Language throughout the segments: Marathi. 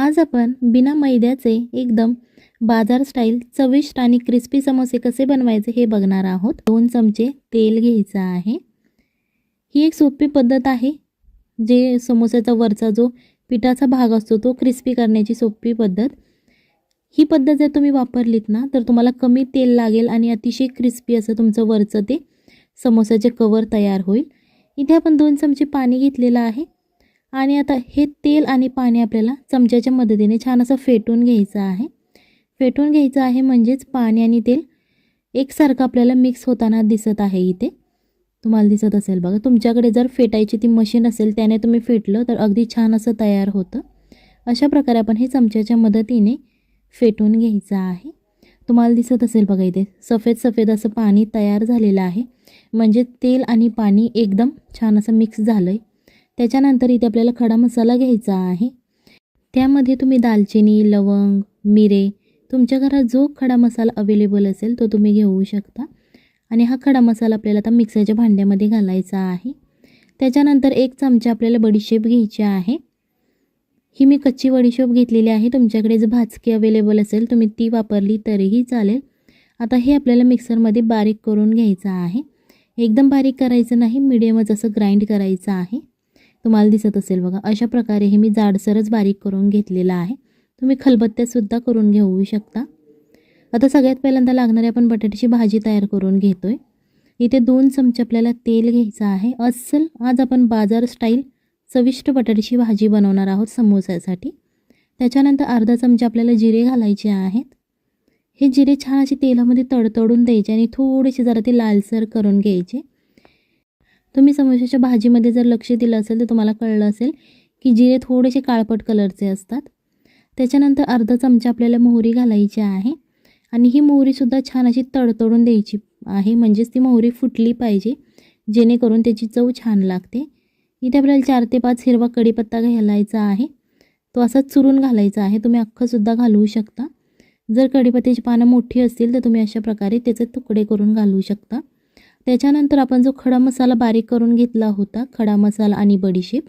आज आपण बिना मैद्याचे एकदम बाजार स्टाईल चविष्ट आणि क्रिस्पी समोसे कसे बनवायचे हे बघणार आहोत. दोन चमचे तेल घ्यायचं आहे. ही एक सोपी पद्धत आहे. जे समोस्याचा वरचा जो पिठाचा भाग असतो तो क्रिस्पी करण्याची सोपी पद्धत. ही पद्धत जर तुम्ही वापरलीत ना तर तुम्हाला कमी तेल लागेल आणि अतिशय क्रिस्पी असं तुमचं वरचं ते समोसाचे कवर तयार होईल. इथे आपण दोन चमचे पाणी घेतलेलं आहे. आणि आता हे तेल आणि पाणी आपल्याला चमच्याच्या मदतीने छान असं फेटून घ्यायचं आहे. फेटून घ्यायचं आहे म्हणजेच पाणी आणि तेल एकसारखं आपल्याला मिक्स होताना दिसत आहे इथे. तुम्हाला दिसत असेल बघा तुमच्याकडे जर फेटायची ती मशीन असेल त्याने तुम्ही फेटलं तर अगदी छान असं तयार होतं. अशा प्रकारे आपण हे चमच्याच्या मदतीने फेटून घ्यायचं आहे. तुम्हाला दिसत असेल बघा इथे सफेद सफेद असं पाणी तयार झालेलं आहे. म्हणजे तेल आणि पाणी एकदम छान असं मिक्स झालं आहे त्याच्यानंतर इथे आपल्याला खडा मसाला घ्यायचा आहे. त्यामध्ये तुम्ही दालचिनी लवंग मिरे तुमच्या घरात जो खडा मसाला अवेलेबल असेल तो तुम्ही घेऊ शकता. आणि हा खडा मसाला आपल्याला आता मिक्सरच्या भांड्यामध्ये घालायचा आहे. त्याच्यानंतर एक चमचा आपल्याला बडीशेप घ्यायची आहे. ही मी कच्ची बडीशेप घेतलेली आहे. तुमच्याकडे जर भाजकी अवेलेबल असेल तुम्ही ती वापरली तरीही चालेल. आता हे आपल्याला मिक्सरमध्ये बारीक करून घ्यायचं आहे. एकदम बारीक करायचं नाही मिडियमच असं ग्राइंड करायचं आहे. तुम्हाला दिसत असेल बघा अशा प्रकारे हे मी जाडसरच बारीक करून घेतलेलं आहे. तुम्ही खलबत्त्यातसुद्धा करून घेऊ शकता. आता सगळ्यात पहिल्यांदा लागणारी आपण बटाट्याची भाजी तयार करून घेतो आहे इथे दोन चमचे आपल्याला तेल घ्यायचं आहे. अस्सल आज आपण बाजार स्टाईल चविष्ट बटाट्याची भाजी बनवणार आहोत समोसासाठी. त्याच्यानंतर अर्धा चमचा आपल्याला जिरे घालायचे आहेत. हे जिरे छान असे तेलामध्ये तडतडून द्यायचे आणि थोडेसे जरा ते लालसर करून घ्यायचे. तुम्ही समोशाच्या भाजीमध्ये जर लक्ष दिलं असेल तर तुम्हाला कळलं असेल की जिरे थोडेसे काळपट कलरचे असतात. त्याच्यानंतर अर्धा चमचा आपल्याला मोहरी घालायची आहे आणि ही मोहरीसुद्धा छान अशी तडतडून द्यायची आहे. म्हणजेच ती मोहरी फुटली पाहिजे जेणेकरून त्याची चव छान लागते. इथे आपल्याला चार ते पाच हिरवा कढीपत्ता घालायचा आहे. तो असाच चुरून घालायचा आहे. तुम्ही अख्खंसुद्धा घालवू शकता. जर कढीपत्त्याची पानं मोठी असतील तर तुम्ही अशा प्रकारे त्याचे तुकडे करून घालवू शकता. त्याच्यानंतर आपण जो खडा मसाला बारीक करून घेतला होता खडा मसाला आणि बडीशेप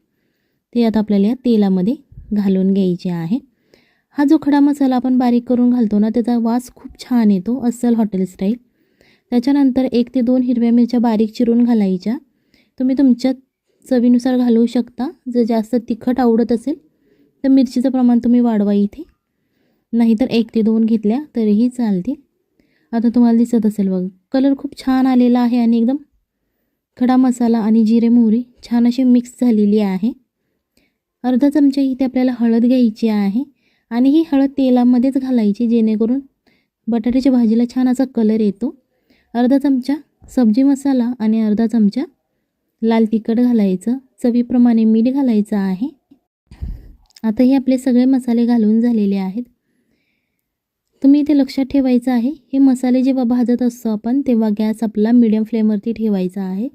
ते आता आपल्याला या तेलामध्ये घालून घ्यायचे आहे. हा जो खडा मसाला आपण बारीक करून घालतो ना त्याचा वास खूप छान येतो अस्सल हॉटेल स्टाईल. त्याच्यानंतर एक ते दोन हिरव्या मिरच्या बारीक चिरून घालायच्या. तुम्ही तुमच्या चवीनुसार घालवू शकता. जर जास्त तिखट आवडत असेल तर मिरचीचं प्रमाण तुम्ही वाढवा इथे. नाहीतर एक ते दोन घेतल्या तरीही चालतील. आता तुम्हाला दिसत असेल बघ कलर खूप छान आलेला आहे आणि एकदम खडा मसाला आणि जिरे मोहरी छान अशी मिक्स झालेली आहे. अर्धा चमचा इथे आपल्याला हळद घ्यायची आहे आणि ही हळद तेलामध्येच घालायची जेणेकरून बटाट्याच्या भाजीला छान असा कलर येतो. अर्धा चमचा सब्जी मसाला आणि अर्धा चमचा लाल तिखट घालायचं चवीप्रमाणे मीठ घालायचं आहे. आता हे आपले सगळे मसाले घालून झालेले आहेत. तुम्ही इथे लक्षात ठेवायचं आहे हे मसाले जेव्हा भाजत असतो आपण तेव्हा गॅस आपला मिडियम फ्लेमवरती ठेवायचा आहे.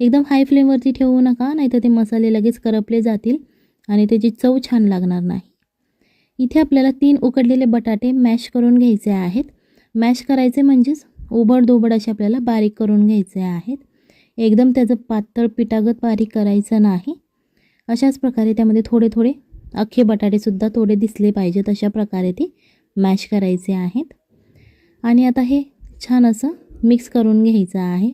एकदम हाय फ्लेमवरती ठेवू नका नाहीतर ते मसाले लगेच करपले जातील आणि त्याची चव छान लागणार नाही. इथे आपल्याला तीन उकडलेले बटाटे मॅश करून घ्यायचे आहेत. मॅश करायचे म्हणजेच ओबड असे आपल्याला बारीक करून घ्यायचे आहेत. एकदम त्याचं पातळ पिठागत बारीक करायचं नाही. अशाच प्रकारे त्यामध्ये थोडे थोडे अख्खे बटाटेसुद्धा थोडे दिसले पाहिजेत अशा प्रकारे ते. मॅश करायचे आहेत. आणि आता हे छान असं मिक्स करून घ्यायचं आहे.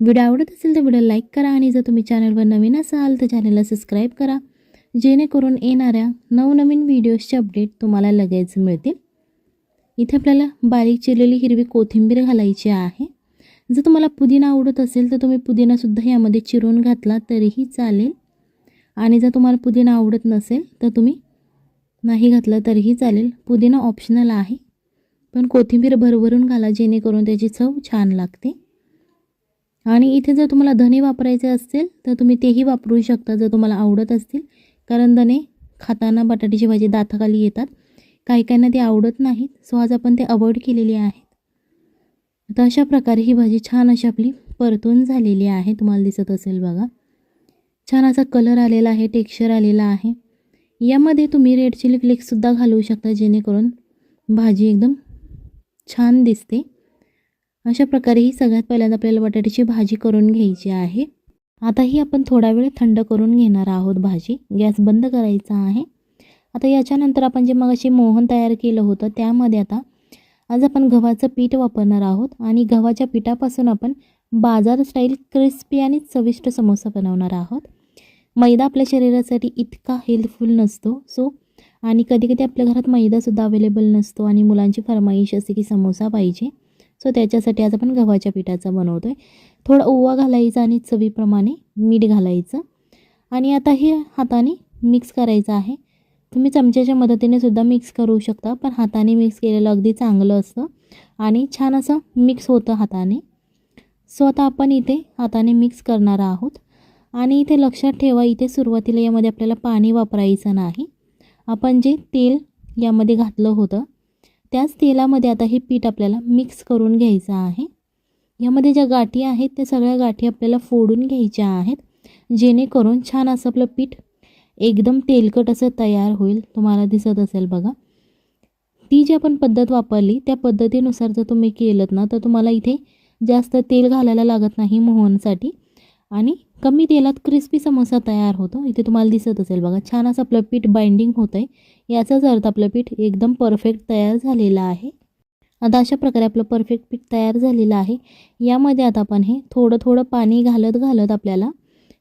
व्हिडिओ आवडत असेल तर व्हिडिओ लाईक करा आणि जर तुम्ही चॅनलवर नवीन असाल तर चॅनलला सबस्क्राईब करा. जेणेकरून येणाऱ्या नवनवीन व्हिडिओजचे अपडेट तुम्हाला लगेच मिळतील. इथे आपल्याला बारीक चिरलेली हिरवी कोथिंबीर घालायची आहे. जर तुम्हाला पुदिना आवडत असेल तर तुम्ही पुदिनासुद्धा यामध्ये चिरून घातला तरीही चालेल. आणि जर तुम्हाला पुदिना आवडत नसेल तर तुम्ही नाही घातलं तरीही चालेल. पुदिना ऑप्शनल आहे. पण कोथिंबीर भरभरून घाला जेणेकरून त्याची चव छान लागते. आणि इथे जर तुम्हाला धने वापरायचे असतील तर तुम्ही तेही वापरू शकता जर तुम्हाला आवडत असतील. कारण धने खाताना बटाट्याची भाजी दाताखाली येतात. काही काहींना ते आवडत नाहीत सो आज आपण ते अवॉइड केलेले आहेत. तर अशा प्रकारे ही भाजी छान अशी आपली परतून झालेली आहे. तुम्हाला दिसत असेल बघा. छान असा कलर आलेला आहे टेक्स्चर आलेला आहे. यामध्ये तुम्ही रेड चिली फ्लेक्ससुद्धा घालवू शकता जेणेकरून भाजी एकदम छान दिसते. अशा प्रकारे ही सगळ्यात पहिल्यांदा आपल्याला बटाट्याची भाजी करून घ्यायची आहे. आता ही आपण थोडा वेळ थंड करून घेणार आहोत भाजी. गॅस बंद करायचा आहे. आता याच्यानंतर आपण जे मगाशी मोहन तयार केलं होतं त्यामध्ये आता आज आपण गव्हाचं पीठ वापरणार आहोत आणि गव्हाच्या पिठापासून आपण बाजार स्टाईल क्रिस्पी आणि चविष्ट समोसा बनवणार आहोत. मैदा आपल्या शरीरासाठी इतका हेल्पफुल नसतो सो आणि कधी कधी आपल्या घरात मैदासुद्धा अवेलेबल नसतो आणि मुलांची फरमाईश असते की समोसा पाहिजे. सो त्याच्यासाठी आज आपण गव्हाच्या पिठाचा बनवतो आहे थोडा ओवा घालायचा आणि चवीप्रमाणे मीठ घालायचं. आणि आता हे हाताने मिक्स करायचं आहे. तुम्ही चमच्याच्या मदतीने सुद्धा मिक्स करू शकता पण हाताने मिक्स केलेलं अगदी चांगलं असतं आणि छान असं मिक्स होतं हाताने. सो आता आपण इथे हाताने मिक्स करणार आहोत. आणि इथे लक्षात ठेवा इथे सुरुवातीला यामध्ये आपल्याला पाणी वापरायचं नाही. आपण जे तेल यामध्ये घातलं होतं त्याच तेलामध्ये आता हे पीठ आपल्याला मिक्स करून घ्यायचं आहे. यामध्ये ज्या गाठी आहेत त्या सगळ्या गाठी आपल्याला फोडून घ्यायच्या आहेत जेणेकरून छान असं आपलं पीठ एकदम तेलकट असं तयार होईल. तुम्हाला दिसत असेल बघा. ती जी आपण पद्धत वापरली त्या पद्धतीनुसार जर तुम्ही केलं ना तर तुम्हाला इथे जास्त तेल घालायला लागत नाही मोहनसाठी. आणि कमी तेलात क्रिस्पी समोसा तयार होतो. इथे तुम्हाला दिसत असेल बघा छान असं आपलं पीठ बाइंडिंग होतं आहे याचाच अर्थ आपलं पीठ एकदम परफेक्ट तयार झालेलं आहे. आता अशा प्रकारे आपलं परफेक्ट पीठ तयार झालेलं आहे. यामध्ये आता आपण हे थोडं थोडं पाणी घालत घालत आपल्याला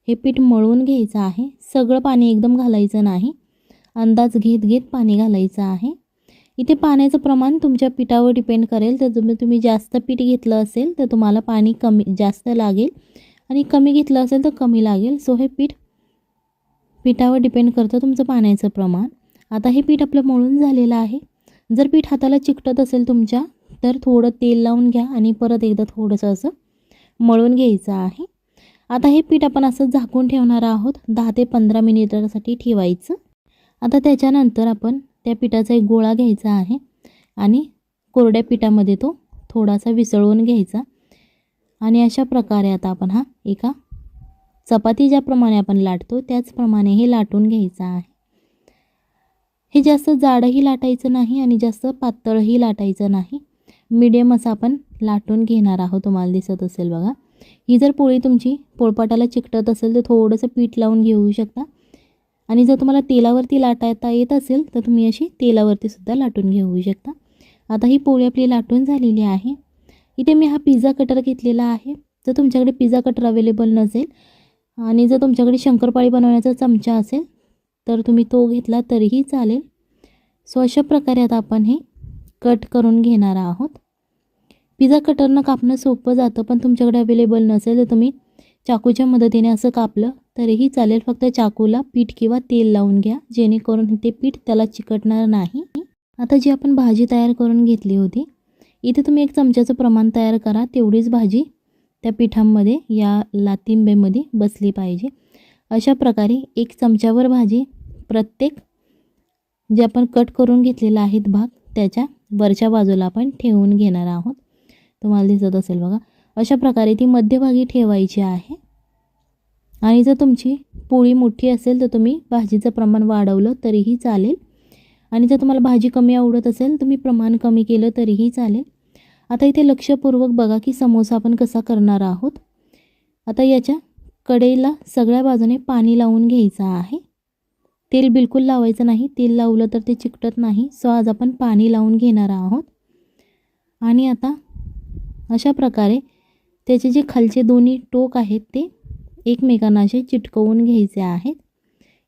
हे पीठ मळून घ्यायचं आहे. सगळं पाणी एकदम घालायचं नाही. अंदाज घेत घेत पाणी घालायचं आहे. इथे पाण्याचं प्रमाण तुमच्या पिठावर डिपेंड करेल. तर तुम्ही तुम्ही जास्त पीठ घेतलं असेल तर तुम्हाला पाणी कमी जास्त लागेल. आणि कमी घेतलं असेल तर कमी लागेल. सो हे पीठ पिठावर डिपेंड करतं तुमचं पाण्याचं प्रमाण. आता हे पीठ आपलं मळून झालेलं आहे. जर पीठ हाताला चिकटत असेल तुमच्या तर थोडं तेल लावून घ्या आणि परत एकदा थोडंसं असं मळून घ्यायचं आहे. आता हे पीठ आपण असं झाकून ठेवणार आहोत. दहा ते पंधरा मिनिटासाठी ठेवायचं. आता त्याच्यानंतर आपण त्या पिठाचा एक गोळा घ्यायचा आहे आणि कोरड्या पिठामध्ये तो थोडासा विसळवून घ्यायचा. आणि अशा प्रकारे आता आपण हा एका चपाती ज्याप्रमाणे आपण लाटतो त्याचप्रमाणे हे लाटून घ्यायचं आहे. हे जास्त जाडही लाटायचं नाही आणि जास्त पातळही लाटायचं नाही. मिडियम असं आपण लाटून घेणार आहोत तुम्हाला दिसत असेल बघा. ही जर पोळी तुमची पोळपाटाला चिकटत असेल तर थोडंसं पीठ लावून घेऊ शकता. आणि जर तुम्हाला तेलावरती लाटायता येत असेल तर तुम्ही अशी तेलावरतीसुद्धा लाटून घेऊ शकता. आता ही पोळी आपली लाटून झालेली आहे. इथे मी हा पिझ्झा कटर घेतलेला आहे. जर तुमच्याकडे पिझ्झा कटर अवेलेबल नसेल आणि जर तुमच्याकडे शंकरपाळी बनवण्याचा चमचा असेल तर तुम्ही तो घेतला तरीही चालेल. सो अशा प्रकारे आता आपण हे कट करून घेणार आहोत. पिझ्झा कटरनं कापणं सोपं जातं पण तुमच्याकडे अवेलेबल नसेल तर तुम्ही चाकूच्या मदतीने असं कापलं तरीही चालेल. फक्त चाकूला पीठ किंवा तेल लावून घ्या जेणेकरून ते पीठ त्याला चिकटणार नाही. आता जी आपण भाजी तयार करून घेतली होती इथे तुम्ही एक चमच्याचं प्रमाण तयार करा तेवढीच भाजी त्या पिठांमध्ये या लातिंबेमध्ये बसली पाहिजे. अशा प्रकारे एक चमच्यावर भाजी प्रत्येक जे आपण कट करून घेतलेला आहेत भाग त्याच्या वरच्या बाजूला आपण ठेवून घेणार आहोत. तुम्हाला दिसत असेल बघा अशा प्रकारे ती मध्यभागी ठेवायची आहे. आणि जर तुमची पोळी मोठी असेल तर तुम्ही भाजीचं प्रमाण वाढवलं तरीही चालेल. आणि जर तुम्हाला भाजी कमी आवडत असेल तुम्ही प्रमाण कमी केलं तरीही चालेल. आता इथे लक्षपूर्वक बघा की समोसा आपण कसा करणार आहोत. आता याच्या कडेला सगळ्या बाजूने पाणी लावून घ्यायचं आहे. तेल बिलकुल लावायचं नाही. तेल लावलं तर ते चिकटत नाही. सो आज आपण पाणी लावून घेणार आहोत. आणि आता अशा प्रकारे त्याचे जे खालचे दोन्ही टोक आहेत ते एकमेकांना असे चिटकवून घ्यायचे आहेत.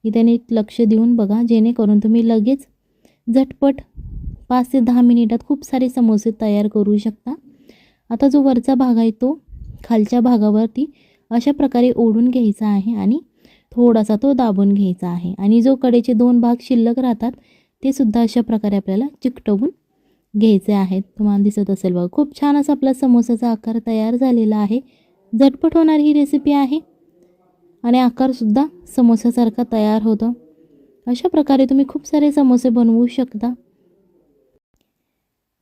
इथे नीट लक्ष देऊन बघा जेणेकरून तुम्ही लगेच झटपट पाच ते दहा मिनिटात खूप सारे समोसे तयार करू शकता. आता जो वरचा भाग आहे तो खालच्या भागावरती अशा प्रकारे ओढून घ्यायचा आहे आणि थोडासा तो दाबून घ्यायचा आहे. आणि जो कडेचे दोन भाग शिल्लक राहतात ते सुद्धा अशा प्रकारे आपल्याला चिकटवून घ्यायचे आहेत. तुम्हाला दिसत असेल बघा खूप छान असा आपला समोसाचा आकार तयार झालेला आहे. झटपट होणारी ही रेसिपी आहे. आणि आकारसुद्धा समोसासारखा तयार होतो. अशा प्रकारे तुम्ही खूप सारे समोसे बनवू शकता.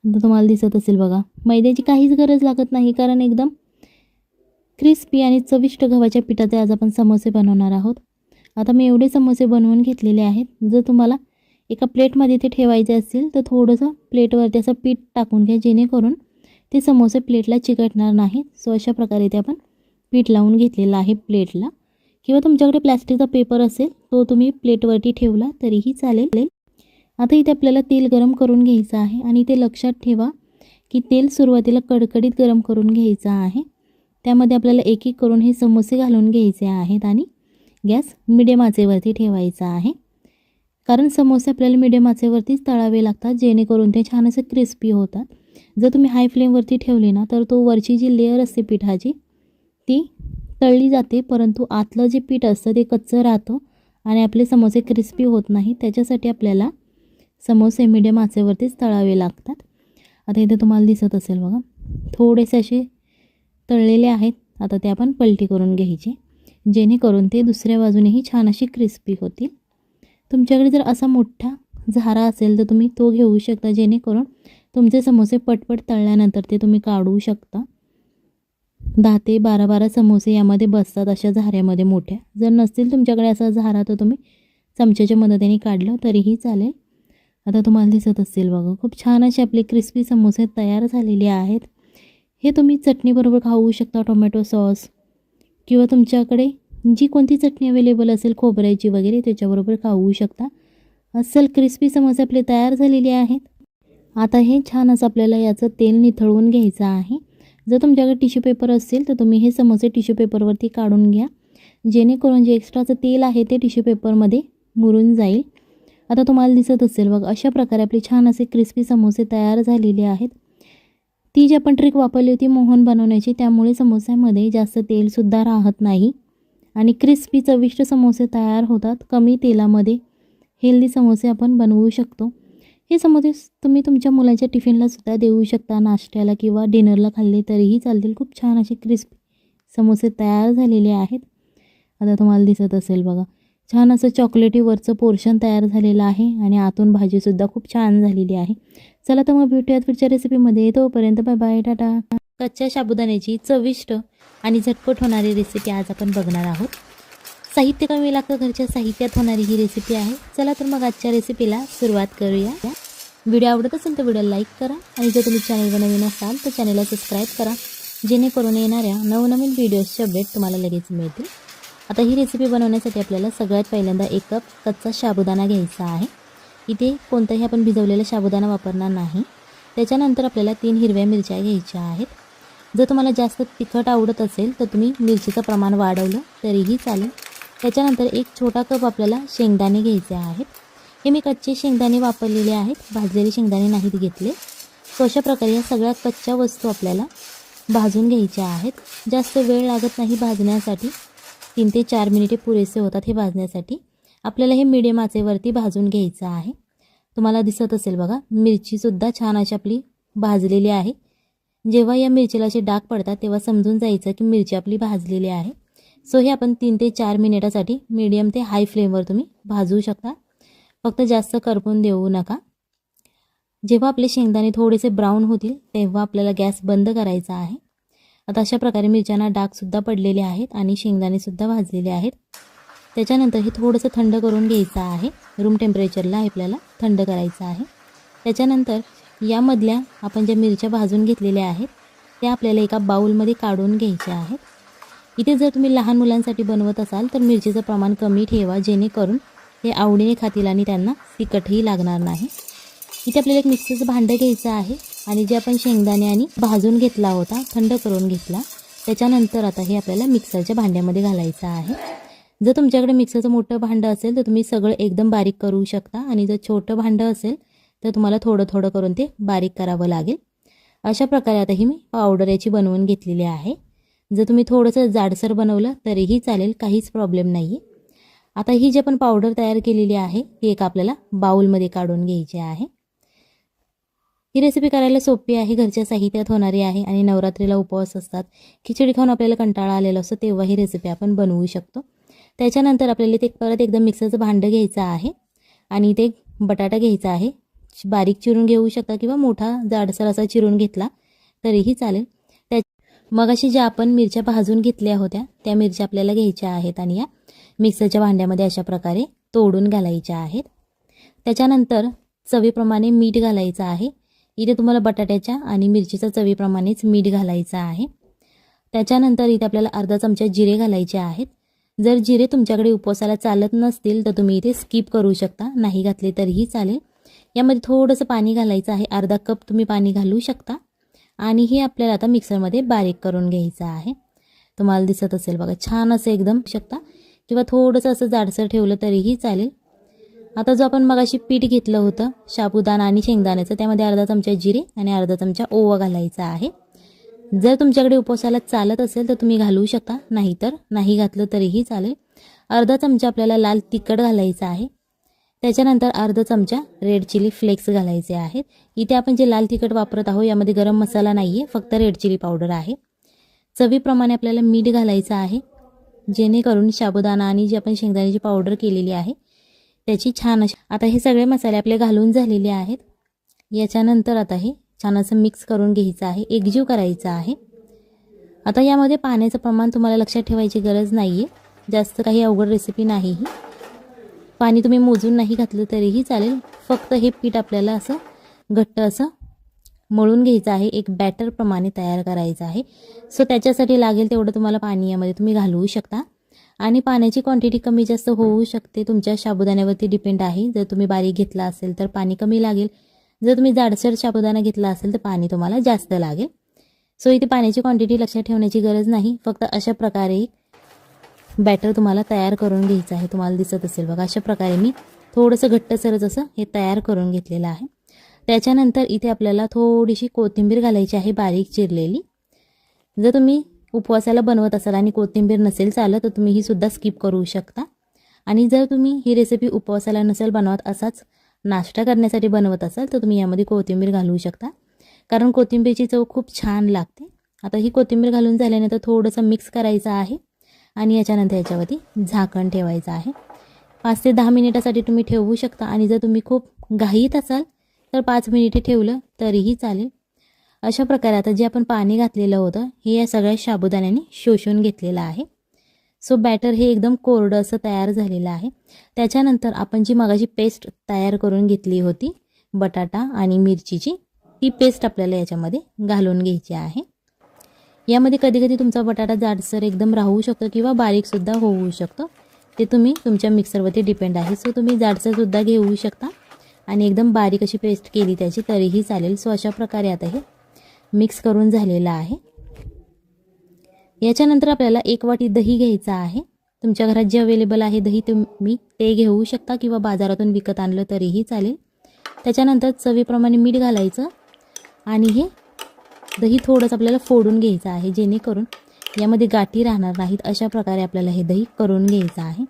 आता तुम्हाला दिसत असेल बघा मैद्याची काहीच गरज लागत नाही कारण एकदम क्रिस्पी आणि चविष्ट गव्हाच्या पिठाचे आज आपण समोसे बनवणार आहोत. आता मी एवढे समोसे बनवून घेतलेले आहेत. जर तुम्हाला एका प्लेटमध्ये ते ठेवायचे असतील तर थोडंसं प्लेटवरती असं पीठ टाकून घ्या जेणेकरून ते समोसे प्लेटला चिकटणार नाहीत. सो अशा प्रकारे ते आपण पीठ लावून घेतलेलं आहे प्लेटला. किंवा तुमच्याकडे प्लॅस्टिकचा पेपर असेल तो तुम्ही प्लेटवरती ठेवला तरीही चालेल. आता इथे आपल्याला तेल गरम करून घ्यायचं आहे आणि ते लक्षात ठेवा की तेल सुरुवातीला कडकडीत गरम करून घ्यायचं आहे. त्यामध्ये आपल्याला एक एक करून हे समोसे घालून घ्यायचे आहेत आणि गॅस मिडियम आचेवरती ठेवायचा आहे. कारण समोसे आपल्याला मिडियम आचेवरतीच तळावे लागतात जेणेकरून ते छान असे क्रिस्पी होतात. जर तुम्ही हाय फ्लेमवरती ठेवले ना तर तो वरची जी लेअर असते पिठाची ती तळली जाते परंतु आतलं जे पीठ असतं ते कच्चं राहतं आणि आपले समोसे क्रिस्पी होत नाही. त्याच्यासाठी आपल्याला समोसे मिडियम आचेवरतीच तळावे लागतात. आता इथे तुम्हाला दिसत असेल बघा थोडेसे असे तळलेले आहेत. आता ते आपण पलटी करून घ्यायचे जेणेकरून ते दुसऱ्या बाजूनेही छान अशी क्रिस्पी होतील. तुमच्याकडे जर असा मोठा झारा असेल तर तुम्ही तो घेऊ शकता जेणेकरून तुमचे समोसे पटपट तळल्यानंतर ते तुम्ही काढू शकता. दहा ते बारा बारा समोसे यामध्ये बसतात अशा झाऱ्यामध्ये मोठ्या. जर नसतील तुमच्याकडे असा झारा तर तुम्ही चमच्याच्या मदतीने काढलं तरीही चालेल. आता तुम्हाला दिसत असेल बघा खूप छान असे आपले क्रिस्पी समोसे तयार झालेले आहेत. हे तुम्ही चटणीबरोबर खाऊ शकता टोमॅटो सॉस किंवा तुमच्याकडे जी कोणती चटणी अवेलेबल असेल खोबऱ्याची वगैरे त्याच्याबरोबर खाऊ शकता. अस्सल क्रिस्पी समोसे आपले तयार झालेले आहेत. आता हे छान असं आपल्याला याचं तेल निथळवून घ्यायचं आहे. जर तुमच्याकडे टिश्यू पेपर असेल तर तुम्ही हे समोसे टिश्यू पेपरवरती काढून घ्या. जेणेकरून जे एक्स्ट्राचं तेल आहे ते टिश्यू पेपरमध्ये मुरून जाईल. आता तुम्हाला दिसत असेल बघ अशा प्रकारे आपले छान असे क्रिस्पी समोसे तयार झालेले आहेत. ती जी आपण ट्रिक वापरली होती मोहन बनवण्याची त्यामुळे समोस्यामध्ये जास्त तेलसुद्धा राहत नाही. आणि क्रिस्पी चविष्ट समोसे तयार होतात कमी तेलामध्ये. हेल्दी समोसे आपण बनवू शकतो. हे समोसेस तुम्ही तुमच्या मुलाच्या टिफिनला सुद्धा देऊ शकता नाश्त्याला किंवा डिनरला खाल्ले तरीही चालतील. खूप छान असे क्रिस्पी समोसे तयार झालेले आहेत. आता तुम्हाला दिसत असेल बघा. छान असं चॉकलेटीवरचं पोर्शन तयार झालेलं आहे आणि आतून भाजीसुद्धा खूप छान झालेली आहे. चला तर मग भेटूयात पुढच्या रेसिपीमध्ये तोपर्यंत बाय बाय टाटा. कच्च्या साबुदाण्याची चविष्ट आणि झटपट होणारी रेसिपी आज आपण बघणार आहोत. साहित्य कमी लागतं. घरच्या साहित्यात होणारी ही रेसिपी आहे. चला तर मग आजच्या रेसिपीला सुरुवात करूया. व्हिडिओ आवडत असेल तर व्हिडिओ लाईक करा. आणि जर तुम्ही चॅनलवर नवीन असाल तर चॅनलला सबस्क्राईब करा. जेणेकरून येणाऱ्या नवनवीन व्हिडिओजचे अपडेट तुम्हाला लगेच मिळतील. आता ही रेसिपी बनवण्यासाठी आपल्याला सगळ्यात पहिल्यांदा एक कप कच्चा साबुदाणा घ्यायचा आहे. इथे कोणताही आपण भिजवलेला साबुदाणा वापरणार नाही. त्याच्यानंतर आपल्याला तीन हिरव्या मिरच्या घ्यायच्या आहेत. जर तुम्हाला जास्त तिखट आवडत असेल तर तुम्ही मिरचीचं प्रमाण वाढवलं तरीही चालेल. त्याच्यानंतर एक छोटा कप आपल्याला शेंगदाणे घ्यायचे आहेत. हे मी कच्चे शेंगदाणे वापरलेले आहेत. भाजलेले शेंगदाणे नाहीत घेतले. सो अशा प्रकारे या सगळ्या कच्च्या वस्तू आपल्याला भाजून घ्यायच्या आहेत. जास्त वेळ लागत नाही भाजण्यासाठी. तीन ते चार मिनिटे पुरेसे होतात हे भाजण्यासाठी. आपल्याला हे मिडियम आचेवरती भाजून घ्यायचं आहे. तुम्हाला दिसत असेल बघा मिरचीसुद्धा छान अशी आपली भाजलेली आहे. जेव्हा या मिरचीला असे डाग पडतात तेव्हा समजून जायचं की मिरची आपली भाजलेली आहे. सो हे आपण तीन ते चार मिनिटासाठी मीडियम ते हाय फ्लेमवर तुम्ही भाजू शकता. फक्त जास्त करपून देऊ नका. जेव्हा आपले शेंगदाणे थोडेसे ब्राऊन होतील तेव्हा आपल्याला गॅस बंद करायचा आहे. आता अशा प्रकारे मिरच्यांना डागसुद्धा पडलेले आहेत आणि शेंगदाणेसुद्धा भाजलेले आहेत. त्याच्यानंतर हे थोडंसं थंड करून घ्यायचं आहे. रूम टेम्परेचरला आपल्याला थंड करायचं आहे. त्याच्यानंतर यामधल्या आपण ज्या मिरच्या भाजून घेतलेल्या आहेत त्या आपल्याला एका बाऊलमध्ये काढून घ्यायच्या आहेत. इथे जर तुम्ही लहान मुलांसाठी बनवत असाल तर मिरचीचं प्रमाण कमी ठेवा जेणेकरून हे आवडीने खातील आणि त्यांना तिखटही लागणार नाही. इथे आपल्याला एक मिक्सरचं भांडं घ्यायचं आहे आणि जे आपण शेंगदाणे आणि भाजून घेतला होता थंड करून घेतला त्याच्यानंतर आता हे आपल्याला मिक्सरच्या भांड्यामध्ये घालायचं आहे. जर तुमच्याकडे मिक्सरचं मोठं भांडं असेल तर तुम्ही सगळं एकदम बारीक करू शकता आणि जर छोटं भांडं असेल तर तुम्हाला थोडं थोडं करून ते बारीक करावं लागेल. अशा प्रकारे आता ही मी पावडर याची बनवून घेतलेली आहे. जर तुम्ही थोडंसं जाडसर बनवलं तरीही चालेल काहीच प्रॉब्लेम नाही आहे आता ही जी आपण पावडर तयार केलेली आहे ती एक आपल्याला बाऊलमध्ये काढून घ्यायची आहे. ही रेसिपी करायला सोपी आहे घरच्या साहित्यात होणारी आहे आणि नवरात्रीला उपवास असतात. खिचडी खाऊन आपल्याला कंटाळा आलेला असतो तेव्हा ही रेसिपी आपण बनवू शकतो. त्याच्यानंतर आपल्याला ते परत एकदम मिक्सरचं भांडं घ्यायचं आहे आणि ते बटाटा घ्यायचा आहे. बारीक चिरून घेऊ शकता किंवा मोठा जाडसर असा चिरून घेतला तरीही चालेल. मग अशी ज्या आपण मिरच्या भाजून घेतल्या होत्या त्या मिरच्या आपल्याला घ्यायच्या आहेत आणि या मिक्सरच्या भांड्यामध्ये अशा प्रकारे तोडून घालायच्या आहेत. त्याच्यानंतर चवीप्रमाणे मीठ घालायचं आहे. इथे तुम्हाला बटाट्याच्या आणि मिरचीच्या चवीप्रमाणेच मीठ घालायचं आहे. त्याच्यानंतर इथे आपल्याला अर्धा चमचा जिरे घालायचे आहेत. जर जिरे तुमच्याकडे उपवासाला चालत नसतील तर तुम्ही इथे स्किप करू शकता. नाही घातले तरीही चालेल. यामध्ये थोडंसं पाणी घालायचं आहे. अर्धा कप तुम्ही पाणी घालू शकता. आणि हे आपल्याला आता मिक्सरमध्ये बारीक करून घ्यायचं आहे. तुम्हाला दिसत असेल बघा छान असं एकदम शकता. किंवा थोडंसं असं जाडसर ठेवलं तरीही चालेल. आता जो आपण मगाशी पीठ घेतलं होतं शाबुदाना आणि शेंगदाण्याचं त्यामध्ये अर्धा चमचा जिरे आणि अर्धा चमचा ओवा घालायचा आहे. जर तुमच्याकडे उपवासाला चालत असेल तर तुम्ही घालू शकता. नाहीतर नाही घातलं तरीही चालेल. अर्धा चमचा आपल्याला लाल तिखट घालायचं आहे. त्याच्यानंतर अर्धा चमचा रेड चिली फ्लेक्स घालायचे आहेत. इथे आपण जे लाल तिखट वापरत आहोत यामध्ये गरम मसाला नाही आहे फक्त रेड चिली पावडर आहे. चवीप्रमाणे आपल्याला मीठ घालायचं आहे जेणेकरून साबुदाणा आणि जी आपण शेंगदाण्याची पावडर केलेली आहे त्याची छान अशी आता हे सगळे मसाले आपले घालून झालेले आहेत. याच्यानंतर आता हे छान असं मिक्स करून घ्यायचं आहे एकजीव करायचं आहे. आता यामध्ये पाण्याचं प्रमाण तुम्हाला लक्षात ठेवायची गरज नाही आहे जास्त काही अवघड रेसिपी नाही ही. पाणी तुम्ही मोजून नाही घातलं तरीही चालेल. फक्त हे पीठ आपल्याला असं घट्ट असं मळून घ्यायचं आहे. एक बॅटरप्रमाणे तयार करायचं आहे. सो त्याच्यासाठी लागेल तेवढं तुम्हाला पाणी यामध्ये तुम्ही घालवू शकता. आणि पाण्याची क्वांटिटी कमी जास्त होऊ शकते. तुमच्या साबुदाण्यावरती डिपेंड आहे. जर तुम्ही बारीक घेतला असेल तर पाणी कमी लागेल. जर तुम्ही जाडसर साबुदाणा घेतला असेल तर पाणी तुम्हाला जास्त लागेल. सो इथे पाण्याची क्वांटिटी लक्षात ठेवण्याची गरज नाही. फक्त अशा प्रकारे बॅटर तुम्हाला तयार करून घ्यायचं आहे तुम्हाला दिसत असेल. बघा अशा प्रकारे मी थोडंसं घट्टसरच असं हे तयार करून घेतलेलं आहे. त्याच्यानंतर इथे आपल्याला थोडीशी कोथिंबीर घालायची आहे बारीक चिरलेली. जर तुम्ही उपवासाला बनवत असाल आणि कोथिंबीर नसेल चालत तर तुम्ही ही सुद्धा स्किप करू शकता. आणि जर तुम्ही ही रेसिपी उपवासाला नसेल बनवत असाच नाश्ता करण्यासाठी बनवत असाल तर तुम्ही यामध्ये कोथिंबीर घालवू शकता. कारण कोथिंबीरची चव खूप छान लागते. आता ही कोथिंबीर घालून झाल्यानंतर थोडंसं मिक्स करायचं आहे. आणि याच्यानंतर याच्यावरती झाकण ठेवायचं आहे. पाच ते दहा मिनिटासाठी तुम्ही ठेवू शकता आणि जर तुम्ही खूप घाईत असाल तर पाच मिनिटे ठेवलं तरीही चालेल. अशा प्रकारे आता जे आपण पाणी घातलेलं होतं हे या सगळ्या साबुदाण्याने शोषून घेतलेलं आहे. सो बॅटर हे एकदम कोरडं असं तयार झालेलं आहे. त्याच्यानंतर आपण जी मगाची पेस्ट तयार करून घेतली होती बटाटा आणि मिरचीची ती पेस्ट आपल्याला याच्यामध्ये घालून घ्यायची आहे. यामध्ये कधी कधी तुमचा बटाटा जाडसर एकदम राहू शकतो किंवा बारीकसुद्धा होऊ शकतो. ते तुम्ही तुमच्या मिक्सरवरती डिपेंड आहे. सो तुम्ही जाडसरसुद्धा घेऊ शकता. आणि एकदम बारीक अशी पेस्ट केली त्याची तरीही चालेल. सो अशा प्रकारे आता हे मिक्स करून झालेलं आहे. याच्यानंतर आपल्याला एक वाटी दही घ्यायचं आहे. तुमच्या घरात जे अवेलेबल आहे दही तुम्ही ते घेऊ शकता किंवा बाजारातून विकत आणलं तरीही चालेल. त्याच्यानंतर चवीप्रमाणे मीठ घालायचं. आणि हे दही थोडंसं आपल्याला फोडून घ्यायचं आहे जेणेकरून यामध्ये गाठी राहणार नाहीत अशा प्रकारे आपल्याला हे दही करून घ्यायचं आहे.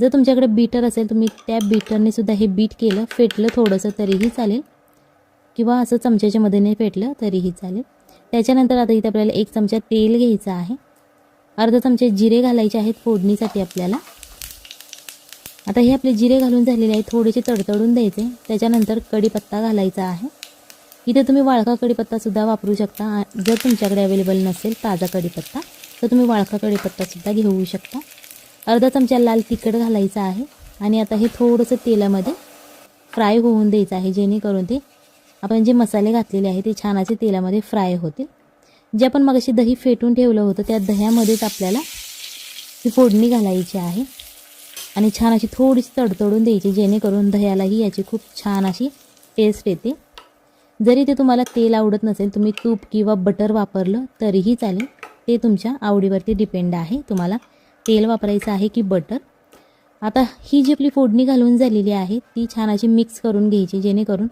जर तुमच्याकडे बीटर असेल तुम्ही त्या बीटरने सुद्धा हे बीट केलं फेटलं थोडंसं तरीही चालेल. किंवा असं चमच्याच्या मदतीने फेटलं तरीही चालेल. त्याच्यानंतर आता इथे आपल्याला एक चमचा तेल घ्यायचं आहे. अर्धा चमचे जिरे घालायचे आहेत फोडणीसाठी आपल्याला. आता हे आपले जिरे घालून झालेले आहेत थोडेसे तडतडून द्यायचे. त्याच्यानंतर कढीपत्ता घालायचा आहे. इथे तुम्ही वाळका कढीपत्तासुद्धा वापरू शकता. जर तुमच्याकडे अवेलेबल नसेल ताजा कढीपत्ता तर तुम्ही वाळका कढीपत्तासुद्धा घेऊ शकता. अर्धा चमचा लाल तिखट घालायचा आहे आणि आता हे थोडंसं तेलामध्ये फ्राय होऊन द्यायचं आहे जेणेकरून ते आपण जे मसाले घातलेले आहे ते छान असे तेलामध्ये फ्राय होतील. जे आपण मगाशी दही फेटून ठेवलं होतं त्या दह्यामध्येच आपल्याला ही फोडणी घालायची आहे. आणि छान अशी थोडीशी तडतडून द्यायची जेणेकरून दह्यालाही याची खूप छान अशी टेस्ट येते. जरी ते तुम्हाला तेल आवडत नसेल तुम्ही तूप किंवा बटर वापरलं तरीही चालेल. ते तुमच्या आवडीवरती डिपेंड आहे. तुम्हाला तेल वापरायचं आहे की बटर. आता ही जी आपली फोडणी घालून झालेली आहे ती छान अशी मिक्स करून घ्यायची जेणेकरून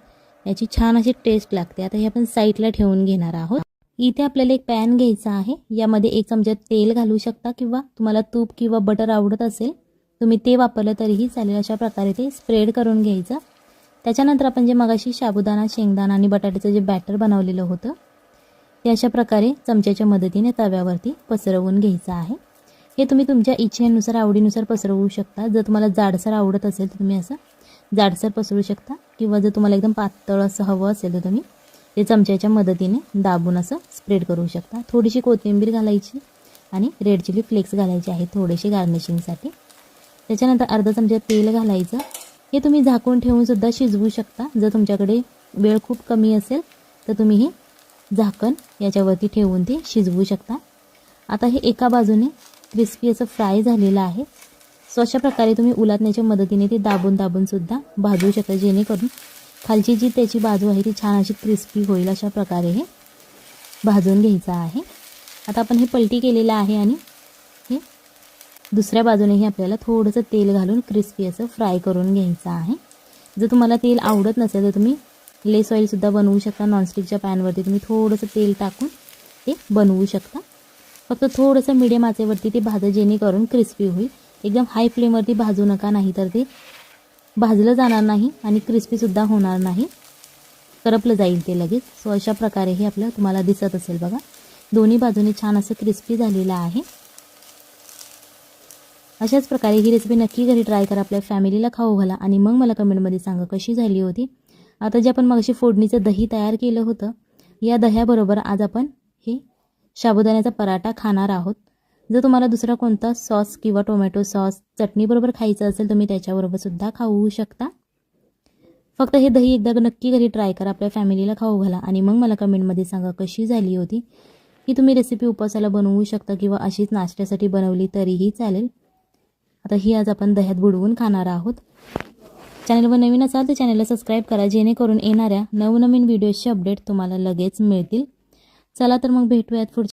याची छान अशी टेस्ट लागते. आता हे आपण साईडला ठेवून घेणार आहोत. इथे आपल्याला एक पॅन घ्यायचा आहे. यामध्ये एक चमचा तेल घालू शकता किंवा तुम्हाला तूप किंवा बटर आवडत असेल तुम्ही ते वापरलं तरीही चालेल. अशा प्रकारे ते स्प्रेड करून घ्यायचं. त्याच्यानंतर आपण जे मगाशी साबुदाणा शेंगदाणा आणि बटाट्याचं जे बॅटर बनवलेलं होतं ते अशा प्रकारे चमच्याच्या मदतीने तव्यावरती पसरवून घ्यायचं आहे. हे तुम्ही तुमच्या इच्छेनुसार आवडीनुसार पसरवू शकता. जर तुम्हाला जाडसर आवडत असेल तर तुम्ही असं जाडसर पसरू शकता. किंवा जर तुम्हाला एकदम पातळ असं हवं असेल तर तुम्ही ते चमच्याच्या मदतीने दाबून असं स्प्रेड करू शकता. थोडीशी कोथिंबीर घालायची आणि रेड चिली फ्लेक्स घालायचे आहे थोडेसे गार्निशिंगसाठी त्याच्यानंतर अर्धा चमचा तेल घालायचं. हे तुम्ही झाकून ठेवून सुद्धा शिजवू शकता. जर तुमच्याकडे वेळ खूप कमी असेल तर तुम्ही हे झाकण याच्यावरती ठेवून ते शिजवू शकता. आता हे एका बाजूने क्रिस्पी असं फ्राय झालेलं आहे. सो अशा प्रकारे तुम्ही उलाटण्याच्या मदतीने ते दाबून दाबूनसुद्धा भाजू शकता जेणेकरून खालची जी त्याची बाजू आहे ती छान अशी क्रिस्पी होईल अशा प्रकारे हे भाजून घ्यायचं आहे. आता आपण हे पलटी केलेलं आहे आणि दुसऱ्या बाजूनेही आपल्याला थोडंसं तेल घालून क्रिस्पी असं फ्राय करून घ्यायचं आहे. जर तुम्हाला तेल आवडत नसेल तर तुम्ही लेस ऑइलसुद्धा बनवू शकता. नॉनस्टिकच्या पॅनवरती तुम्ही थोडंसं तेल टाकून ते बनवू शकता. फक्त थोडंसं मिडियम आचेवरती ते भाजं जेणेकरून क्रिस्पी होईल. एकदम हाय फ्लेमवरती भाजू नका नाही तर ते भाजलं जाणार नाही आणि क्रिस्पीसुद्धा होणार नाही. करपलं जाईल ते लगेच. सो अशा प्रकारे हे आपलं तुम्हाला दिसत असेल बघा. दोन्ही बाजूने छान असं क्रिस्पी झालेलं आहे. अशाच प्रकारे ही रेसिपी नक्की घरी ट्राय करा. आपल्या फॅमिलीला खाऊ घाला. आणि मग मला कमेंटमध्ये सांगा कशी झाली होती. आता जे आपण मगाशी फोडणीचं दही तयार केलं होतं या दह्याबरोबर आज आपण हे साबुदाण्याचा पराठा खाणार आहोत. जर तुम्हाला दुसरा कोणता सॉस किंवा टोमॅटो सॉस चटणीबरोबर खायचं असेल तुम्ही त्याच्याबरोबरसुद्धा खाऊ शकता. फक्त हे दही एकदा नक्की घरी ट्राय करा. आपल्या फॅमिलीला खाऊ घाला. आणि मग मला कमेंटमध्ये सांगा कशी झाली होती. ही तुम्ही रेसिपी उपासाला बनवू शकता किंवा अशीच नाश्त्यासाठी बनवली तरीही चालेल. आता ही आज आपण दह्यात बुडवून खाणार आहोत. चॅनलवर नवीन असाल तर चॅनलला सबस्क्राईब करा जेणेकरून येणाऱ्या नवनवीन व्हिडिओजचे अपडेट तुम्हाला लगेच मिळतील. चला तर मग भेटूयात पुढच्या